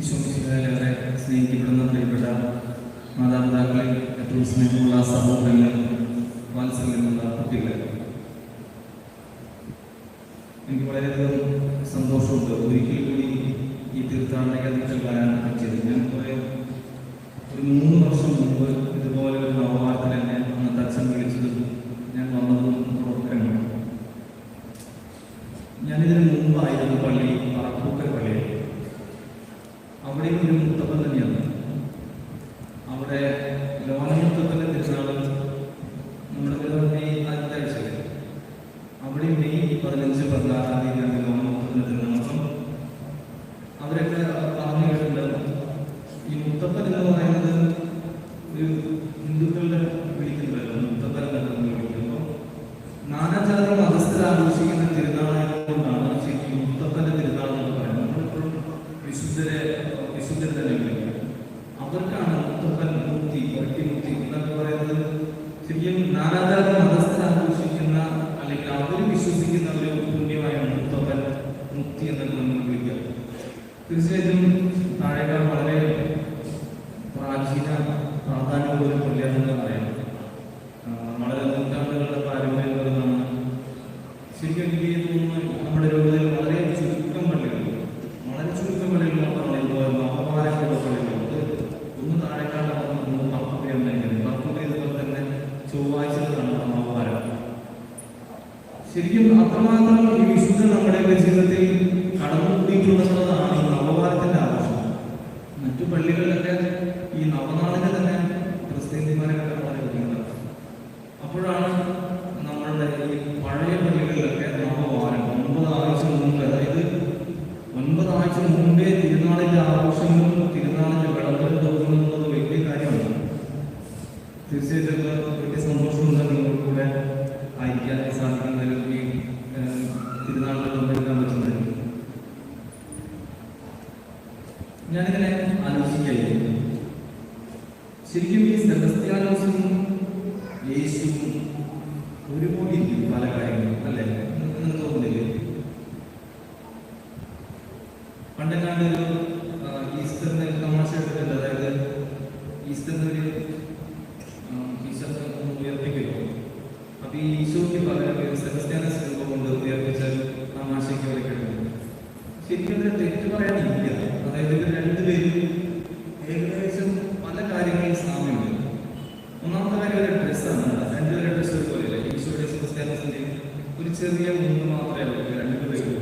ഈശോമിശിഹാലേറെ സ്നേഹിക്കപ്പെടുന്ന പ്രിയപ്പെട്ട മാതാപിതാക്കളെ ഏറ്റവും സ്നേഹമുള്ള സഹോദരങ്ങൾ വാത്സല്യമുള്ള കുട്ടികളെ. എനിക്ക് വളരെയധികം സന്തോഷമുണ്ട്. ഒരിക്കൽ കൂടി ഈ തീർത്ഥാടന കേന്ദ്രത്തിൽ വരാൻ പറ്റിയത്. ഞാൻ കുറേ ഒരു മൂന്ന് വർഷം മുമ്പ് ഇതുപോലെ ഒരു നവവാർത്തൽ എന്നെ അന്നത്തെ അച്ഛൻ വിളിച്ചതും ഞാൻ വന്നതും ഓർക്കുകയാണ് ഞാനിതിന് മുമ്പായിരുന്നു പള്ളി അവിടെ ഒരു മുത്തപ്പൻ തന്നെയാണ്. അവിടെ ലോകമുത്തപ്പന്റെ തിരുനാൾ നമ്മുടെ മെയ് ആദ്യത്തെ ആഴ്ചയിൽ. അവിടെ മെയ് പതിനഞ്ച് പതിനാറാം തീയതിയാണ് ലോകമുത്തപ്പന്റെ തിരുനാൾ അവരൊക്കെ പറഞ്ഞു കേട്ടിട്ടുണ്ട് ഈ മുത്തപ്പൻ എന്ന് പറയുന്നത് ഒരു ഹിന്ദുക്കളുടെ വിളിക്കുന്നതല്ല മുത്തപ്പൻ എന്നല്ല വിളിക്കുമ്പോൾ നാനാജാതി മതസ്ഥർ ആഘോഷിക്കുന്ന തിരുനാളായതുകൊണ്ടാണ് ശരിക്കും മുത്തപ്പന്റെ തിരുനാൾ എന്ന് പറയുന്നത് നമ്മളിപ്പോഴും വിശുദ്ധരെ വിശുദ്ധർ തന്നെ അവർക്കാണ് മുത്തപ്പൻ മുക്തി ഒറ്റമുക്തി എന്നൊക്കെ പറയുന്നത് ശരിക്കും നാനാജാതി മതസ്ഥ ആഘോഷിക്കുന്ന അല്ലെങ്കിൽ അവർ വിശ്വസിക്കുന്ന ഒരു പുണ്യമായാണ് മുത്തപ്പൻ മുക്തി എന്നൊക്കെ നമ്മൾ വിളിക്കുക തീർച്ചയായിട്ടും താഴേക്കാൾ വളരെ പ്രാചീന പ്രാധാന്യമുള്ള ഒരു പറയാം ആ, വളരെ നൂറ്റാണ്ടുകളുടെ പാരമ്പര്യം വരുന്നതാണ് ശരിക്കും എനിക്ക് തോന്നുന്നു നമ്മുടെ രൂപതയിൽ വളരെ ചുരുക്കം പള്ളികളുണ്ട് വളരെ ചുരുക്കം പള്ളികൾ മാത്രമാണ് ഇപ്പോൾ നവമാരങ്ങളുള്ള പള്ളികളുണ്ട് ഒന്ന് താഴേക്കാട് ഒന്ന് പത്തുപേ ഉണ്ടായിരിക്കുന്നത് പത്തുപേ ഇതുപോലെ തന്നെ ചൊവ്വാഴ്ചകളാണ് നവമാരം ശരിക്കും അത്രമാത്രം ഈ വിശുദ്ധ നമ്മുടെയൊക്കെ ജീവിതത്തിൽ കടന്നുകൂടിയിട്ടുള്ളതാണ് ഈ നവവാരത്തിന്റെ ആഘോഷം മറ്റു പള്ളികളിലൊക്കെ ഈ നവനാളിനെ തന്നെ ക്രിസ്ത്യന്മാരൊക്കെ വളരെ വിളിക്കുന്നത് അപ്പോഴാണ് നമ്മളുടെ ഈ പഴയ പള്ളികളിലൊക്കെ നവവാരം ഒൻപത് ആഴ്ച മുമ്പ് അതായത് ഒൻപത് ആഴ്ച മുമ്പേ തിരുനാളിന്റെ ആഘോഷങ്ങളും തിരുനാളിന്റെ വിളമ്പലും തുടങ്ങുന്നത് വലിയ കാര്യമാണ്. തീർച്ചയായിട്ടും വലിയ സന്തോഷമുണ്ട് നിങ്ങളുടെ കൂടെ ആയിരിക്കാൻ സാധിക്കുന്നതിൽ യേശുവും ഒരുപോലെ ഇരിക്കും പല കാര്യങ്ങളും അല്ലേ? നിങ്ങൾക്ക് തോന്നുന്നില്ലേ? പണ്ടെങ്ങാണ്ട് ഒരു ഈസ്റ്ററിന് തമാശ എടുത്തിട്ടുണ്ട്. അതായത് ഈസ്റ്ററിന് ഒരു ഒന്ന് ഉയർപ്പിക്കുമല്ലോ അപ്പൊ ഈ ഈശോയ്ക്ക് പകരം ഒരു സെബസ്ത്യാനസ് രൂപം കൊണ്ട് ഉയർപ്പിച്ച ഒരു തമാശയ്ക്ക് കേട്ടിട്ടുണ്ട് ശരിക്കും തെറ്റ് പറയാനില്ല. അതായത് ഇവർ രണ്ടുപേരും ഏകദേശം പല കാര്യങ്ങളിൽ സാമ്യമുണ്ട് ഒന്നാമത്തെ കാര്യം ഒരു ഡ്രസ്സാണ് രണ്ടുപേരുടെ ഡ്രസ്സ് ഒരുപോലെ സെബസ്ത്യാനസിന്റെ ഒരു ചെറിയ മൂന്ന് മാത്രമേ ഉള്ളൂ. രണ്ടുപേരും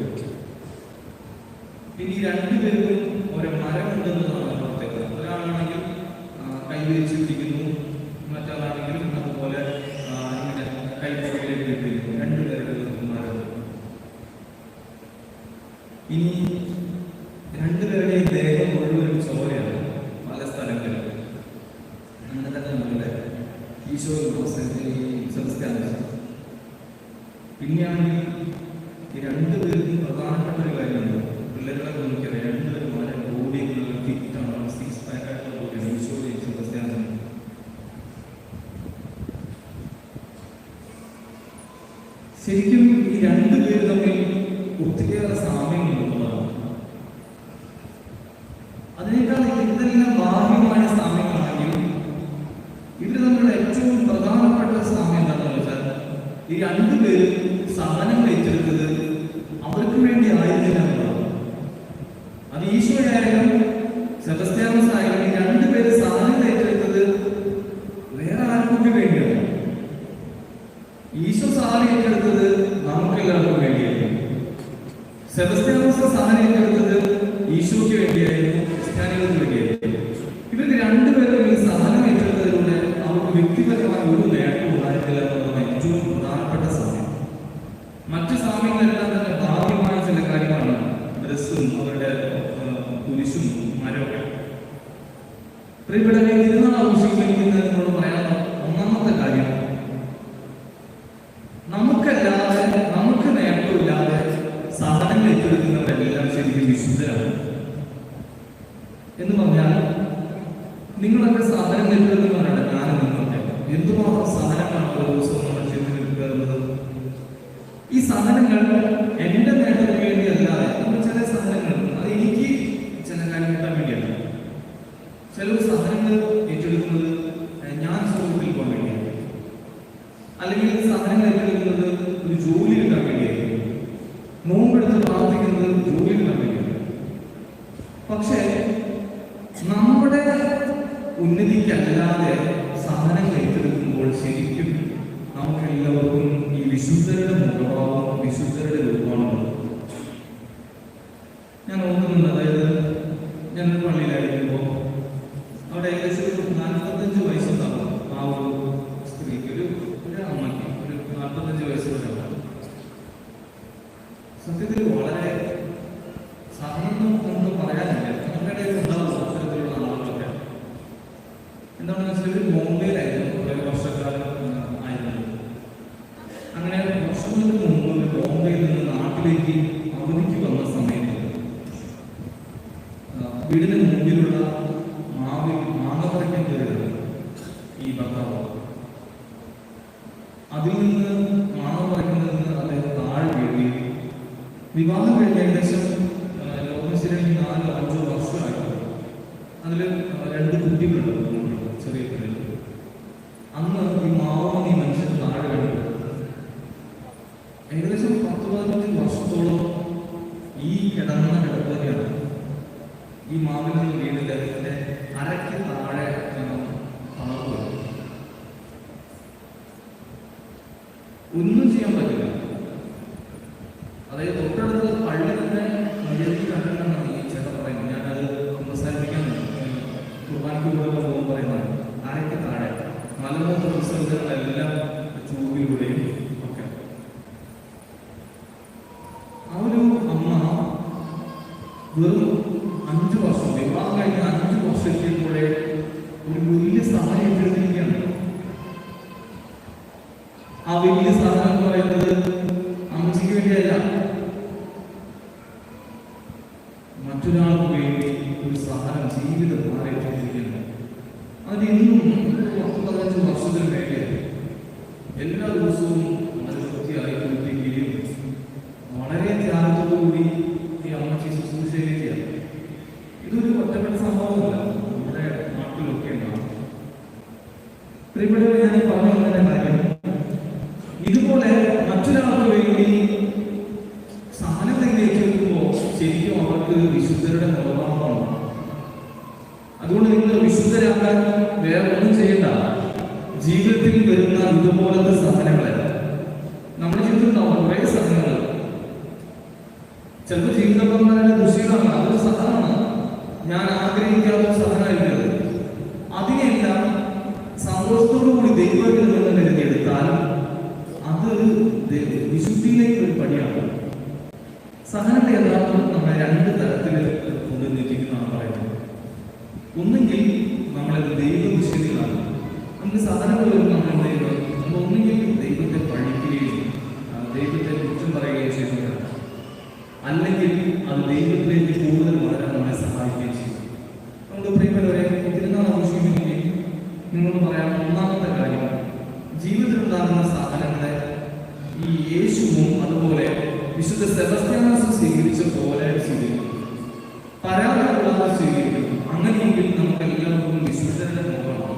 പിന്നെ ഈ രണ്ടുപേർക്കും ഒരു മരം ഉണ്ടെന്നതാണ് പ്രത്യേകത. ഒരാളാണെങ്കിൽ കൈ പിടിക്കുന്നു. മറ്റൊരാളാണെങ്കിലും അതുപോലെ ഇങ്ങനെ കൈ പുറകിലേക്ക് ഇട്ടിരിക്കുന്നു. രണ്ടുപേരുടെ മരം ഇനി രണ്ടുപേരുടെയും ദേഹം മുഴുവൻ ചോരയാണ്. പല സ്ഥലങ്ങളിലും അങ്ങനെ തന്നെ നമ്മുടെ ഈശോ സംസ്കാരം പിന്നെയാണെങ്കിൽ ഈ രണ്ടുപേർക്കും പ്രധാനപ്പെട്ട ഒരു കാര്യമാണ് പിള്ളേരുടെ രണ്ടുപേരും വളരെ ബോഡി ഫിറ്റാണ് സിക്സ് പാക്ക് ശരിക്കും ഈ രണ്ടുപേര് തമ്മിൽ ഒത്തിരിയേറെ സാമ്യങ്ങളുള്ളതാണ് അതിനേക്കാൾ എന്തെല്ലാം ബാഹ്യമായ സാമ്യങ്ങളാണെങ്കിലും ഇവർ തമ്മിലുള്ള ഏറ്റവും വെച്ചാൽ ഈ രണ്ടുപേരും സഹനം ഏറ്റെടുത്തത് അവർക്ക് വേണ്ടി ആയിരുന്നില്ല അത് ഈശോയായാലും സെബസ്ത്യാനോസ് ആയാലും ഈ രണ്ടുപേര് സഹനം ഏറ്റെടുത്തത് വേറെ ആർക്കൊക്കെ വേണ്ടിയാണ് ഈശോ സഹനം ഏറ്റെടുത്തത് നമുക്കെല്ലാവർക്കും വേണ്ടിയായിരുന്നു സെബസ്ത്യാനോസ് സഹനം ഏറ്റെടുത്തത് ഈശോയ്ക്ക് വേണ്ടിയായിരുന്നു ക്രിസ്ത്യാനികൾക്ക് വേണ്ടിയായിരുന്നു ഇവർക്ക് രണ്ടുപേരും ഈ സഹനം ഏറ്റെടുത്തതിലൂടെ അവർക്ക് വ്യക്തിപരമായ ഒരു നേട്ടം ഉണ്ടായിട്ടില്ല എന്നുള്ളതാണ് ഏറ്റവും പ്രധാനപ്പെട്ട സാമ്യം മറ്റു സാമ്യങ്ങളെല്ലാം തന്നെ ഭാഗ്യമായ ചില കാര്യങ്ങളാണ് ഡ്രസ്സും അവരുടെ ഏഹ്, കുരിശും മരമൊക്കെ പ്രിയപ്പെട്ടവരെ തിരുനാൾ ആഘോഷിക്കുന്നത് എന്നോട് പറയാനുള്ള ഒന്നാമത്തെ കാര്യം നമുക്കല്ലാതെ നമുക്ക് നേട്ടമില്ലാതെ സാധനങ്ങൾ ഏറ്റെടുക്കുന്നവരെല്ലാം ശരിക്കും വിശുദ്ധരാണ് എന്ന് പറഞ്ഞാൽ നിങ്ങളൊക്കെ സാധനം ഏറ്റെടുക്കുന്നവരാണ് ഞാനും നിങ്ങളൊക്കെ എന്തുമാത്രം സഹനമാണ് ഓരോ ദിവസവും നമ്മൾ ചെയ്ത് നിൽക്കുന്നത് ഈ സഹനങ്ങൾ എന്റെ നേട്ടത്തിന് വേണ്ടിയല്ലാതെ നമ്മൾ ചില സഹനങ്ങൾ അത് എനിക്ക് ചില കാര്യം കിട്ടാൻ വേണ്ടിയല്ല. ചില സഹനങ്ങൾ ഏറ്റെടുക്കുന്നത് ഞാൻ സുഹൃത്തിൽ പോകാൻ വേണ്ടിയാണ് അല്ലെങ്കിൽ സഹനങ്ങൾ ഏറ്റെടുക്കുന്നത് ഒരു ജോലി കിട്ടാൻ വേണ്ടിയായിരിക്കും. നോമ്പെടുത്ത് പ്രാർത്ഥിക്കുന്നത് ജോലി കിട്ടാൻ വേണ്ടിയാണ് പക്ഷേ ഉന്നതിക്കല്ലാതെ സഹനങ്ങൾ ഏറ്റെടുക്കുമ്പോൾ ശരിക്കും നമുക്ക് എല്ലാവർക്കും ഈ വിശുദ്ധരുടെ മുഖഭാവം വിശുദ്ധരുടെ രൂപമാണ് ഞാൻ ഓർക്കുന്നുണ്ട് അതായത് ഞാൻ പള്ളിയിലായിരിക്കുമ്പോൾ അവിടെ ഏകദേശം ഒരു നാൽപ്പത്തഞ്ച് വയസ്സുണ്ടാവും ആ ഒരു സ്ത്രീക്ക്. ഒരു ഒരു അമ്മയ്ക്ക് ഒരു നാൽപ്പത്തഞ്ച് വയസ്സുള്ള സത്യത്തിൽ വളരെ സഹനം നമുക്ക് പറയാനില്ല നമ്മുടെ ഇടയിൽ ഉണ്ടാവും അത്തരത്തിലുള്ള ആളുകളൊക്കെ എന്താണെന്ന് വെച്ചാൽ ഒരു ബോംബെയിലായിരുന്നു കുറേ വർഷക്കാലം ഉം, ആയിരുന്നു അങ്ങനെ വർഷങ്ങൾക്ക് മുമ്പ് ബോംബെയിൽ നിന്ന് നാട്ടിലേക്ക് അവധിക്ക് വന്ന സമയത്ത് ആ, വീടിന് മുമ്പിലുള്ള മാവിൽ മാങ്ങ പറിക്കാൻ കയറിയത് ഈ ഭർത്താവ് അതിൽ നിന്ന് മാങ്ങ പറിക്കുന്നതിൽ നിന്ന് അദ്ദേഹം താഴെ വീഴുകയും വിവാഹം കഴിഞ്ഞ ഏകദേശം ആ, ലോകം ശരിയാക്കി നാലോ അഞ്ചോ വർഷമായിട്ടുണ്ട് അതിൽ രണ്ട് കുട്ടികളുണ്ടാവും ചെറിയ കുട്ടികൾ അന്ന് ഈ മാവോണി മനുഷ്യൻ താഴെ കണ്ടു. ഏകദേശം പത്ത് പതിനഞ്ച് വർഷത്തോളം ഈ കിടന്ന കിടക്കുകയാണ് ഈ മാവിൽ വീണില്ല. അതിന്റെ അരയ്ക്ക് താഴെ തളർന്നു പോയി. ഒന്നും ചെയ്യാൻ പറ്റില്ല അതായത് തൊട്ടടുത്ത് പള്ളി തന്നെ മര്യാദയ്ക്ക് കണ്ടിട്ടുണ്ടെന്നാണ് ഈ ചേട്ടൻ പറയുന്നത് ഞാനത് പ്രോത്സാഹിപ്പിക്കാൻ കുർബാനയ്ക്ക് കൂടെ പോകുമ്പോൾ പറയുന്നത് അരയ്ക്ക് താഴെ മലമൂത്ര വിസർജനങ്ങളെല്ലാം ചൂടിലൂടെയും ഒക്കെ ആ ഒരു അമ്മ വെറും അഞ്ചു വർഷം വിവാഹം കഴിഞ്ഞ അഞ്ചു വർഷത്തേക്കൂടെ ഒരു വലിയ സഹായം ഏറ്റെടുത്തിരിക്കുകയാണ് ആ വലിയ സഹായം എന്ന് പറയുന്നത് അമ്മച്ചിക്ക് വേണ്ടിയല്ല മറ്റൊരാൾക്ക് വേണ്ടി ഒരു സഹായം ജീവിതം മാറിയിട്ടിരിക്കുന്നു അത് ഇന്നും ഒരു പത്ത് പതിനഞ്ച് വർഷത്തിന് വേണ്ടിയാണ് എല്ലാ ദിവസവും അത് വൃത്തിയായി കുളിപ്പിക്കുകയും വളരെ ത്യാഗത്തോടുകൂടി ഈ അമ്മച്ചി ശുശ്രൂഷയിലേക്കാണ് ഇതൊരു ഒറ്റപ്പെട്ട സംഭവമല്ല. നമ്മുടെ നാട്ടിലൊക്കെ ഉണ്ടാകും ഇവിടെ ഞാൻ പറഞ്ഞു തന്നെ കാര്യം അവർക്ക് വിശുദ്ധരുടെ നിർമ്മാണമാണ് അതുകൊണ്ട് നിങ്ങൾ വിശുദ്ധരാക്കാൻ വേറെ ഒന്നും ചെയ്യണ്ട. ജീവിതത്തിൽ വരുന്ന ഇതുപോലത്തെ സഹനങ്ങളെ നമ്മുടെ ജീവിതത്തിൽ കുറെ സഹനങ്ങൾ ചിലപ്പോൾ ജീവിതം പറഞ്ഞാൽ ദുഷികളാണ് അതൊരു സഹനമാണ് ഞാൻ ആഗ്രഹിക്കാത്ത സഹനമായിരിക്കുന്നത് അതിനെല്ലാം സന്തോഷത്തോടു കൂടി ദൈവത്തിൽ നിന്ന് തിരഞ്ഞെടുത്താൽ അത് വിശുദ്ധിയിലേക്ക് ഒരു പടിയാണ് സഹനത്തെ യഥാർത്ഥം ഒന്നുകിൽ നമ്മളത് ദൈവം നമുക്ക് നമ്മുടെ വരുമ്പോൾ നമ്മൾ ഒന്നുകിൽ ദൈവത്തെ പഴിക്കുകയും ആ, ദൈവത്തെ കുറ്റം പറയുകയും ചെയ്യുന്നതാണ് അല്ലെങ്കിൽ അത് ദൈവത്തിലേക്ക് കൂടുതൽ വളരാൻ നമ്മളെ സഹായിക്കുകയും ചെയ്യും അതുകൊണ്ട് പ്രിയപ്പെട്ടവരെ തിരുനാൾ ആഘോഷിക്കുമെങ്കിൽ നിങ്ങളോട് പറയാൻ ഒന്നാമത്തെ കാര്യം ജീവിതത്തിൽ ഉണ്ടാകുന്ന സഹനങ്ങളെ ഈ യേശുവും അതുപോലെ വിശുദ്ധ സെബസ്ത്യാനസും സ്വീകരിച്ച പോലെ സ്വീകരിക്കും പരാതികളാതെ സ്വീകരിക്കും അങ്ങനെയെങ്കിൽ നമുക്ക് എല്ലാവർക്കും വിശുദ്ധരുടെ മുഖമാണ്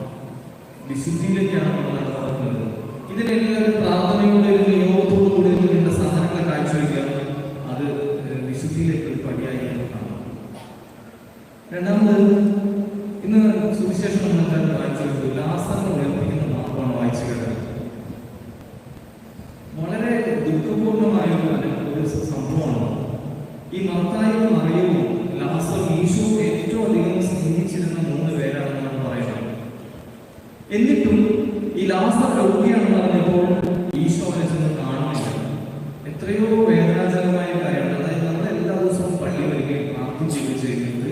നമ്മൾ അത് ഒരു ഇന്ന് സുവിശേഷം നമ്മൾ ലാസറിനെ ഒരു സംഭവമാണ്. ഈ മർത്തായും അറിയുമോ ലാസർ ഈശോ ഏറ്റവും അധികം സ്നേഹിച്ചിരുന്ന മൂന്ന് പേരാണെന്നാണ് എന്നിട്ടും ഈ ലാസ്റ്റ് പ്രവൃത്തിയാണെന്ന് പറഞ്ഞപ്പോൾ ഈശോ ചെന്ന് കാണുന്നില്ല എത്രയോ വേദനാജനകമായ കാര്യമാണ് അതായത് നമ്മൾ എല്ലാ ദിവസവും പള്ളി വരികയും പ്രാർത്ഥിച്ചു ചെയ്യുന്നത്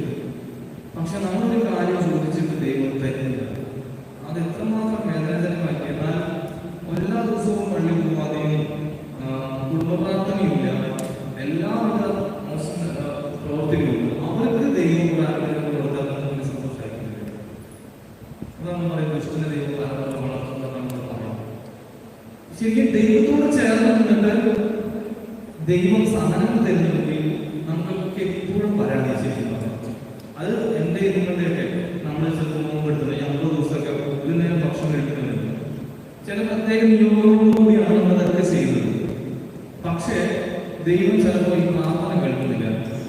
പക്ഷെ നമ്മളൊരു കാര്യം ചോദിച്ചിട്ട് ദൈവം തരുന്നില്ല അത് എത്രമാത്രം വേദനാജനകമായി എന്നാൽ എല്ലാ ദിവസവും പള്ളി പോവാതെയും ആ, കുടുംബ പ്രാർത്ഥനയില്ല എല്ലാവിധ മോശം ആ, പ്രവർത്തികളും അവർക്ക് ദൈവം ഒരു അനുഗ്രഹം കൊടുത്താൽ നമുക്ക് സന്തോഷമായിരിക്കില്ല അതാണ് പറയുന്നത് വിഷ്ണുവിനെ ദൈവം പലതരം വളർത്തുന്നതാണ് നമ്മൾ പറയുന്നത് ശരിക്കും ദൈവത്തോട് ചേർന്ന് നിന്നിട്ട് ദൈവം സാധനങ്ങൾ തരുന്നുണ്ടെങ്കിൽ നമ്മൾക്ക് എപ്പോഴും പരാമർശിക്കുന്നത് അത് എന്റെ നിങ്ങളുടെയൊക്കെ നമ്മൾ ചെറുപ്പം നോമ്പ് ഞങ്ങളുടെ ദിവസമൊക്കെ ഒരു നേരം ഭക്ഷണം കഴിക്കുന്നുണ്ട്. ചില പ്രത്യേക നമ്മൾ അതൊക്കെ ചെയ്യുന്നത്. പക്ഷേ ദൈവം ചിലപ്പോൾ ഈ പ്രാർത്ഥന കേൾക്കുന്നില്ല.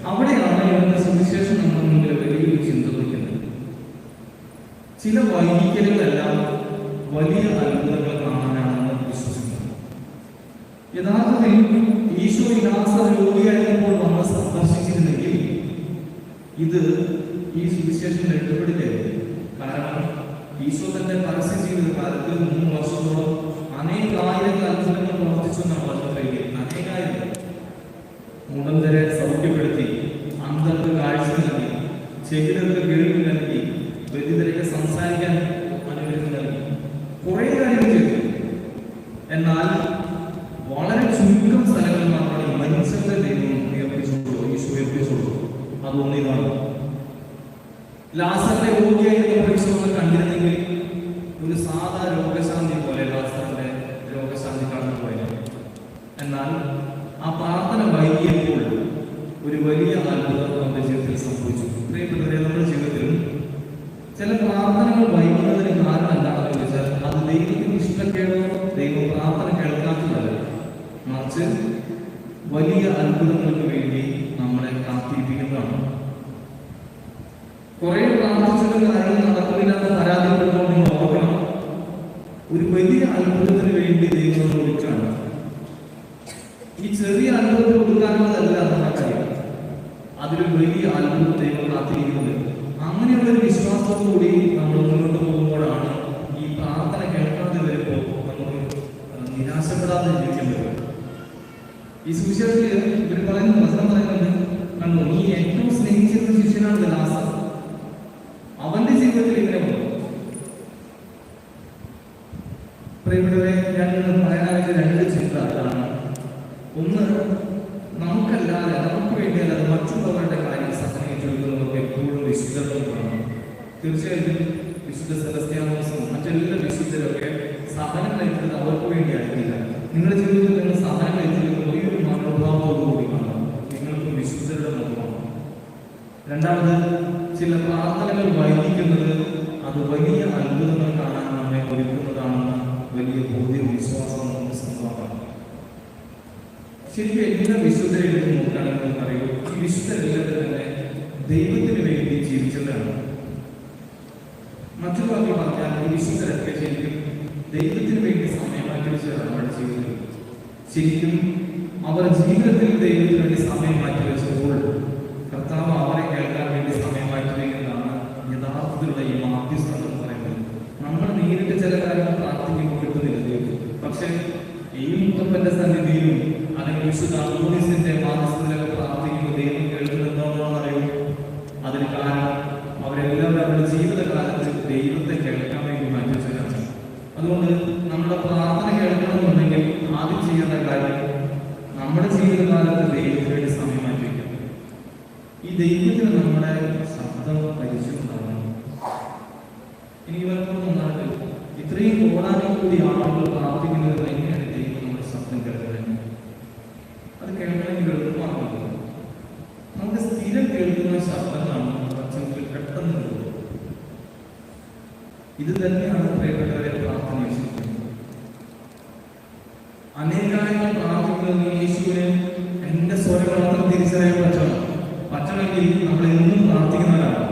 അവിടെയാണ് ഇവിടുന്ന സുവിശേഷം നമ്മുടെ മുമ്പിൽ വലിയൊരു ചിന്ത വയ്ക്കുന്നത്. ചില വൈകിക്കലുകളെല്ലാം വലിയ അത്ഭുതങ്ങൾ കാണാനാണെന്ന് വിശ്വസിക്കുന്നു യഥാർത്ഥത്തിൽ ഈശോ നമ്മൾ സന്ദർശിച്ചിരുന്നെങ്കിൽ ഇത് ഈ സുവിശേഷം രക്ഷപ്പെടില്ലായിരുന്നു കാരണം ഈശോ തന്റെ പരസ്യ മൂന്ന് വർഷത്തോളം അനേകായിരം അത്ഭുതങ്ങൾ പ്രവർത്തിച്ചു എന്നാണ് എന്നാൽ ആ പ്രാർത്ഥന വൈകിയപ്പോൾ ഒരു വലിയ അത്ഭുതം നമ്മുടെ ജീവിതത്തിൽ സംഭവിച്ചു. പ്രിയപ്പെട്ടവരെ നമ്മുടെ ജീവിതത്തിലും ചില പ്രാർത്ഥനകൾ വൈകുന്നതിന് കാരണം എന്താണെന്ന് ചോദിച്ചാൽ അത് ദൈവത്തിന് ഇഷ്ടക്കേടോ ദൈവം പ്രാർത്ഥന കേൾക്കാത്തതല്ല. മറിച്ച് വലിയ അത്ഭുതങ്ങൾക്ക് വേണ്ടി നമ്മളെ കാത്തിരിപ്പിക്കുന്നതാണ്. കുറെ പ്രാർത്ഥിച്ചിട്ട് കാര്യങ്ങൾ നടക്കുന്നില്ല എന്ന് പരാതിപ്പെടുമ്പോൾ നിങ്ങൾ ഓർക്കണം ഒരു വലിയ അത്ഭുതത്തിന് വേണ്ടി ദൈവം നമ്മളെ വിളിക്കുകയാണ് അത്ഭുതം കൊടുക്കാനുള്ളതല്ല നമ്മുടെ അതിലൊരു വലിയ അത്ഭുതം ദൈവം അങ്ങനെയുള്ള ഒരു നമ്മൾ മുന്നോട്ട് പോകുമ്പോഴാണ് ഈ പ്രാർത്ഥന കേൾക്കാതെ വരുമ്പോൾ നമുക്ക് നിരാശപ്പെടാതെ ജീവിക്കാൻ പറ്റും. ഈ സുവിശേഷത്തിൽ ഇവർ പറയുന്ന വചനം പറയുന്നുണ്ട് കണ്ടു നീ ഏറ്റവും സ്നേഹിച്ചിരുന്ന ശിഷ്യനാണ് അവന്റെ ജീവിതത്തിൽ ഇങ്ങനെ വന്നു. പ്രിയപ്പെട്ടവരെ ഞാൻ പറയാനായിട്ട് രണ്ട് ചിന്ത അതാണ് ഒന്ന് നമുക്കല്ലാതെ നമുക്ക് വേണ്ടിയല്ലാതെ മറ്റുള്ളവരുടെ കാര്യം സഹനം നമുക്ക് എപ്പോഴും വിശുദ്ധത്വം കാണണം. തീർച്ചയായിട്ടും വിശുദ്ധ സെലസ്ത്യാനോസും മറ്റെല്ലാ വിശുദ്ധരൊക്കെ സഹനം ഏറ്റെടുത്ത് അവർക്ക് വേണ്ടിയായിരുന്നില്ല നിങ്ങളുടെ ജീവിതത്തിൽ നിങ്ങൾ സഹനം ഏറ്റെടുക്കുന്ന ഈ ഒരു മനോഭാവത്തോടു കൂടി കാണണം. നിങ്ങൾക്ക് വിശുദ്ധരുടെ മുഖമാണ്. രണ്ടാമത് ചില പ്രാർത്ഥനകൾ വൈകിക്കുന്നത് അത് വലിയ അത്ഭുതങ്ങൾ കാണാൻ നമ്മെ ഒരുക്കുന്നതാണെന്ന് വലിയ ശരിക്കും എല്ലാ വിശുദ്ധരെ നോക്കുകയാണെന്ന് പറയൂ ഈ വിശുദ്ധരെല്ലാം തന്നെ ദൈവത്തിന് വേണ്ടി ജീവിച്ചവരാണ് മറ്റൊരു വാക്കിൽ പറഞ്ഞാൽ ഈ വിശുദ്ധരൊക്കെ ശരിക്കും ദൈവത്തിന് വേണ്ടി സമയം മാറ്റിവെച്ചതാണ് അവരുടെ ജീവിതത്തിൽ. ശരിക്കും അവർ ജീവിതത്തിൽ ദൈവത്തിന് വേണ്ടി സമയം മാറ്റിവെച്ചപ്പോൾ കർത്താവ് അവരെ കേൾക്കാൻ വേണ്ടി സമയം മാറ്റിവെക്കുന്നതാണ് യഥാർത്ഥത്തിലുള്ള ഈ മാധ്യസ്ഥം എന്ന് പറയുന്നത്. നമ്മൾ നേരിട്ട് ചില കാര്യങ്ങൾ പ്രാർത്ഥിക്കുമ്പോൾ കിട്ടുന്നില്ല ദൈവം. പക്ഷെ ഈ മുത്തപ്പന്റെ സന്നിധിയിലും അല്ലെങ്കിൽ വിശുദ്ധ അന്തോണീസിന്റെ മാധ്യസ്ഥത്തിലൊക്കെ പ്രാർത്ഥിക്കുമ്പോൾ ദൈവം കേൾക്കുന്നത് എന്താണെന്ന് അറിയും? അവരെല്ലാവരും അവരുടെ ദൈവത്തെ കേൾക്കാൻ വേണ്ടി അതുകൊണ്ട് നമ്മുടെ പ്രാർത്ഥന കേൾക്കണമെന്നുണ്ടെങ്കിൽ ആദ്യം ചെയ്യുന്ന കാര്യം നമ്മുടെ ജീവിതകാലത്ത് ദൈവത്തിന് വേണ്ടി സമയം മാറ്റിവെക്കണം ഈ ദൈവത്തിന് നമ്മുടെ ശബ്ദം പരിചയമുണ്ടാകണം എനിക്ക് ഇത്രയും കോടാനും കൂടി ആളുകൾ പ്രാർത്ഥിക്കുന്നത് എങ്ങനെയാണ് ദൈവം നമ്മുടെ ശബ്ദം കേൾക്കുന്നത് അത് കേൾക്കണമെങ്കിൽ എളുപ്പമാണല്ലോ നമുക്ക് സ്ഥിരം കേൾക്കുന്ന ശബ്ദങ്ങളാണ് ജീവിതത്തിൽ പെട്ടെന്ന് ഇത് തന്നെയാണ് പ്രിയപ്പെട്ടവരെ പ്രാർത്ഥന വിശ്വസിക്കുന്നത്. പ്രാർത്ഥിക്കുന്നത് യേശുവിനെ എന്റെ സ്വരം മാത്രം തിരിച്ചറിയാൻ പറ്റണം. പറ്റണമെങ്കിൽ നമ്മൾ എന്നും പ്രാർത്ഥിക്കുന്നവരാണ്.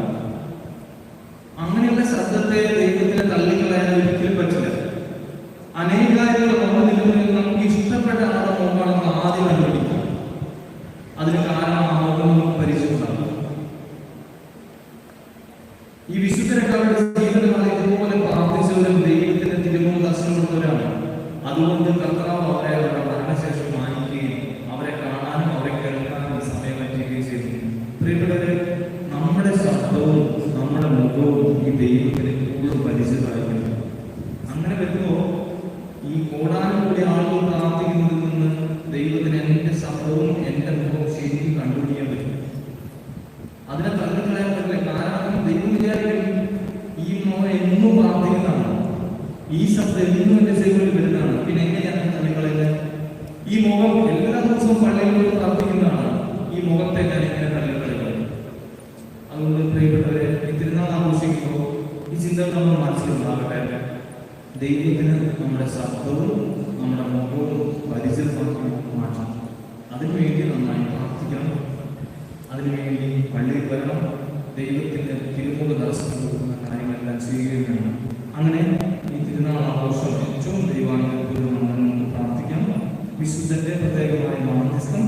ചിന്തകൾ നമ്മൾ മനസ്സിലുണ്ടാകട്ടെ. ദൈവത്തിന് നമ്മുടെ ശബ്ദവും നമ്മുടെ മുഖവും പരിചയമാക്കി മാറ്റണം അതിനുവേണ്ടി നന്നായി പ്രാർത്ഥിക്കണം. അതിനുവേണ്ടി പള്ളിയിൽ വരണം. ദൈവത്തിന്റെ തിരുമുഖ ദർശനം കൊടുക്കുന്ന കാര്യങ്ങളെല്ലാം ചെയ്യുകയും അങ്ങനെ ഈ തിരുനാൾ ആഘോഷം ഏറ്റവും ദൈവാനുഭവം പ്രാർത്ഥിക്കാം വിശുദ്ധന്റെ പ്രത്യേകമായ മാധ്യസ്ഥം